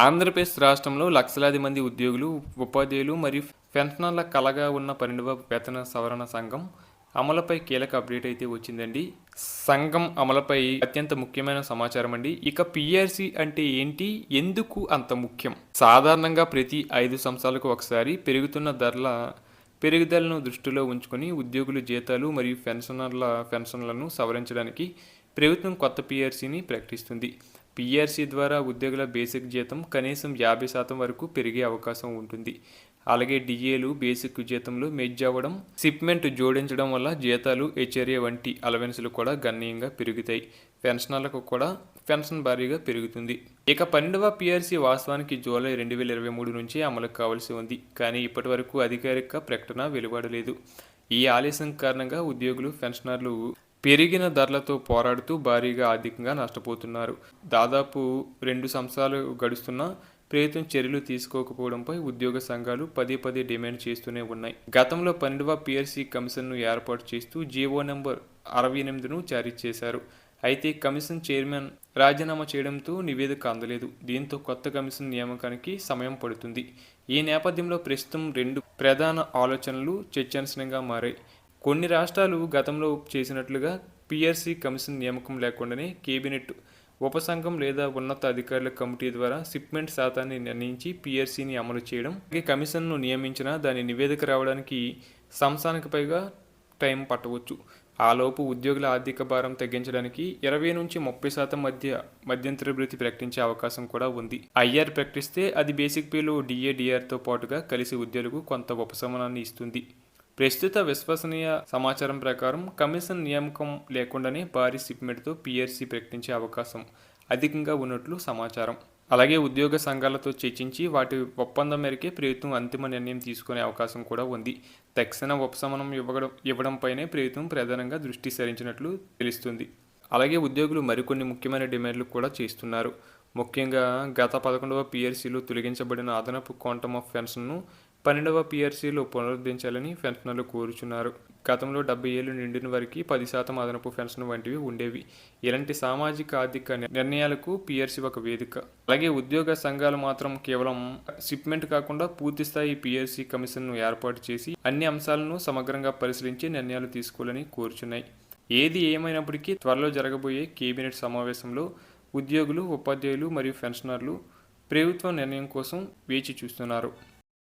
ఆంధ్రప్రదేశ్ రాష్ట్రంలో లక్షలాది మంది ఉద్యోగులు ఉపాధ్యాయులు మరియు పెన్షనర్ల కలగా ఉన్న పన్నెండవ వేతన సవరణ సంఘం అమలుపై కీలక అప్డేట్ అయితే వచ్చిందండి. సంఘం అమలుపై అత్యంత ముఖ్యమైన సమాచారం అండి. ఇక పిఆర్సీ అంటే ఏంటి? ఎందుకు అంత ముఖ్యం? సాధారణంగా ప్రతి ఐదు సంవత్సరాలకు ఒకసారి పెరుగుతున్న ధరల పెరుగుదలను దృష్టిలో ఉంచుకొని ఉద్యోగుల జీతాలు మరియు పెన్షనర్ల పెన్షన్లను సవరించడానికి ప్రభుత్వం కొత్త పిఆర్సీని ప్రకటిస్తుంది. పిఆర్సీ ద్వారా ఉద్యోగుల బేసిక్ జీతం కనీసం యాభై శాతం వరకు పెరిగే అవకాశం ఉంటుంది. అలాగే డిఏలు బేసిక్ జీతంలో మెజ్ అవ్వడం సిప్మెంట్ జోడించడం వల్ల జీతాలు హెచ్ఆర్ఏ వంటి అలవెన్సులు కూడా గణనీయంగా పెరుగుతాయి. పెన్షనర్లకు కూడా పెన్షన్ భారీగా పెరుగుతుంది. ఇక పన్నెండవ పిఆర్సీ వాస్తవానికి జూలై రెండు వేల ఇరవై మూడు నుంచి అమలు కావాల్సి ఉంది. కానీ ఇప్పటి వరకు అధికారిక ప్రకటన వెలువడలేదు. ఈ ఆలస్యం కారణంగా ఉద్యోగులు పెన్షనర్లు పెరిగిన ధరలతో పోరాడుతూ భారీగా ఆర్థికంగా నష్టపోతున్నారు. దాదాపు రెండు సంవత్సరాలు గడుస్తున్నా ప్రభుత్వం చర్యలు తీసుకోకపోవడంపై ఉద్యోగ సంఘాలు పదే పదే డిమాండ్ చేస్తూనే ఉన్నాయి. గతంలో పన్నెండవ పిఆర్సీ కమిషన్ను ఏర్పాటు చేస్తూ జీవో నెంబర్ అరవై ఎనిమిదిను జారీ చేశారు. అయితే కమిషన్ చైర్మన్ రాజీనామా చేయడంతో నివేదిక అందలేదు. దీంతో కొత్త కమిషన్ నియామకానికి సమయం పడుతుంది. ఈ నేపథ్యంలో ప్రస్తుతం రెండు ప్రధాన ఆలోచనలు చర్చాంశంగా మారాయి. కొన్ని రాష్ట్రాలు గతంలో చేసినట్లుగా పిఆర్సీ కమిషన్ నియామకం లేకుండానే కేబినెట్ ఉపసంఘం లేదా ఉన్నత అధికారుల కమిటీ ద్వారా సిప్మెంట్ శాతాన్ని నిర్ణయించి పిఆర్సీని అమలు చేయడం అలాగే కమిషన్ను నియమించిన దాని నివేదిక రావడానికి సంవత్సరానికి పైగా టైం పట్టవచ్చు. ఆలోపు ఉద్యోగుల ఆర్థిక భారం తగ్గించడానికి ఇరవై నుంచి ముప్పై శాతం మధ్య మధ్యంతర భృతి ప్రకటించే అవకాశం కూడా ఉంది. ఐఆర్ ప్రకటిస్తే అది బేసిక్ పేలో డిఏడిఆర్తో పాటుగా కలిసి ఉద్యోగులకు కొంత ఉపశమనాన్ని ఇస్తుంది. ప్రస్తుత విశ్వసనీయ సమాచారం ప్రకారం కమిషన్ నియామకం లేకుండానే భారీ సిప్మెట్తో పిఆర్సీ ప్రకటించే అవకాశం అధికంగా ఉన్నట్లు సమాచారం. అలాగే ఉద్యోగ సంఘాలతో చర్చించి వాటి ఒప్పందం మేరకే ప్రభుత్వం అంతిమ నిర్ణయం తీసుకునే అవకాశం కూడా ఉంది. తక్షణ ఉపశమనం ఇవ్వడం ఇవ్వడంపైనే ప్రభుత్వం ప్రధానంగా దృష్టి సారించినట్లు తెలుస్తుంది. అలాగే ఉద్యోగులు మరికొన్ని ముఖ్యమైన డిమాండ్లు కూడా చేస్తున్నారు. ముఖ్యంగా గత పదకొండవ పిఆర్సీలో తొలగించబడిన అదనపు క్వాంటమ్ ఆఫ్ పెన్షన్ను పన్నెండవ పీఆర్సీలో పునరుద్ధరించాలని పెన్షనర్లు కోరుచున్నారు. గతంలో డెబ్బై ఏళ్ళు నిండిన వారికి పది శాతం అదనపు పెన్షన్ వంటివి ఉండేవి. ఇలాంటి సామాజిక ఆర్థిక నిర్ణయాలకు పిఆర్సీ ఒక వేదిక. అలాగే ఉద్యోగ సంఘాలు మాత్రం కేవలం షిప్మెంట్ కాకుండా పూర్తి స్థాయి పిఆర్సీ కమిషన్ను ఏర్పాటు చేసి అన్ని అంశాలను సమగ్రంగా పరిశీలించి నిర్ణయాలు తీసుకోవాలని కోరుచున్నాయి. ఏది ఏమైనప్పటికీ త్వరలో జరగబోయే కేబినెట్ సమావేశంలో ఉద్యోగులు ఉపాధ్యాయులు మరియు పెన్షనర్లు ప్రభుత్వ నిర్ణయం కోసం వేచి చూస్తున్నారు.